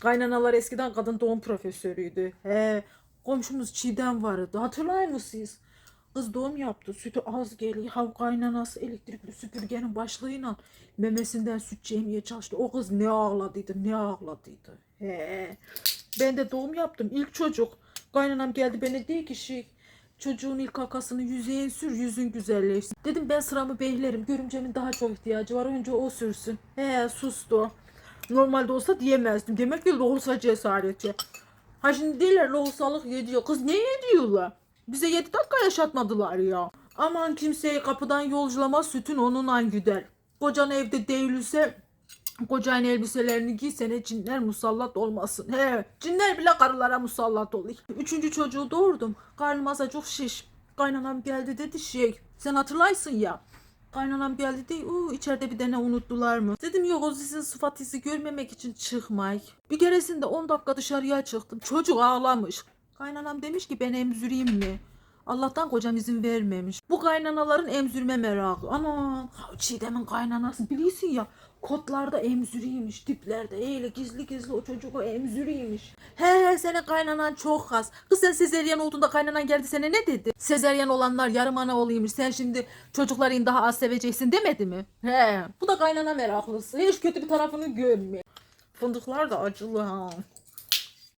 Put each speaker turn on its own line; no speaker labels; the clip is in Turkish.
Kaynanalar eskiden kadın doğum profesörüydü. He, komşumuz Çiğdem vardı. Hatırlar mısınız? Kız doğum yaptı. Sütü az geliyor. Ha kaynanası elektrikli süpürgenin başlığıyla memesinden süt yemeye çalıştı. O kız ne ağladıydı ne ağladıydı. He. Ben de doğum yaptım. İlk çocuk. Kaynanam geldi bana dedi ki şey çocuğun ilk kakasını yüzeye sür yüzün güzelleşsin. Dedim ben sıramı beylerim. Görümcemin daha çok ihtiyacı var. Önce o sürsün. He sustu. Normalde olsa diyemezdim. Demek ki lohusa cesareti. Ha şimdi değiller lohusalık yediyor. Kız ne yediyorlar? Bize 7 dakika yaşatmadılar ya. Aman kimseyi kapıdan yolculama sütün onunla güder. Kocan evde değilse kocan elbiselerini giysene cinler musallat olmasın. He, cinler bile karılara musallat oluyor. Üçüncü çocuğu doğurdum. Karnım azacık şiş. Kaynanam geldi dedi şey. Sen hatırlaysın ya. Kaynanam geldi dedi. Uuu içeride bir tane unuttular mı? Dedim yok o sizin sıfat görmemek için çıkmay. Bir keresinde 10 dakika dışarıya çıktım. Çocuk ağlamış. Kaynanam demiş ki ben emzüreyim mi? Allah'tan kocam izin vermemiş. Bu kaynanaların emzürme merakı. Ana Çiğdem'in kaynanası biliyorsun ya kotlarda emzürüymiş diplerde öyle gizli gizli o çocuğu emzürüymiş. He he senin kaynanan çok az. Kız sen sezeryen olduğunda kaynanan geldi sana ne dedi? Sezeryen olanlar yarım ana olaymış. Sen şimdi çocukların daha az seveceksin demedi mi? He bu da kaynana meraklısı. Hiç kötü bir tarafını görmüyor. Fındıklar da acılı ha.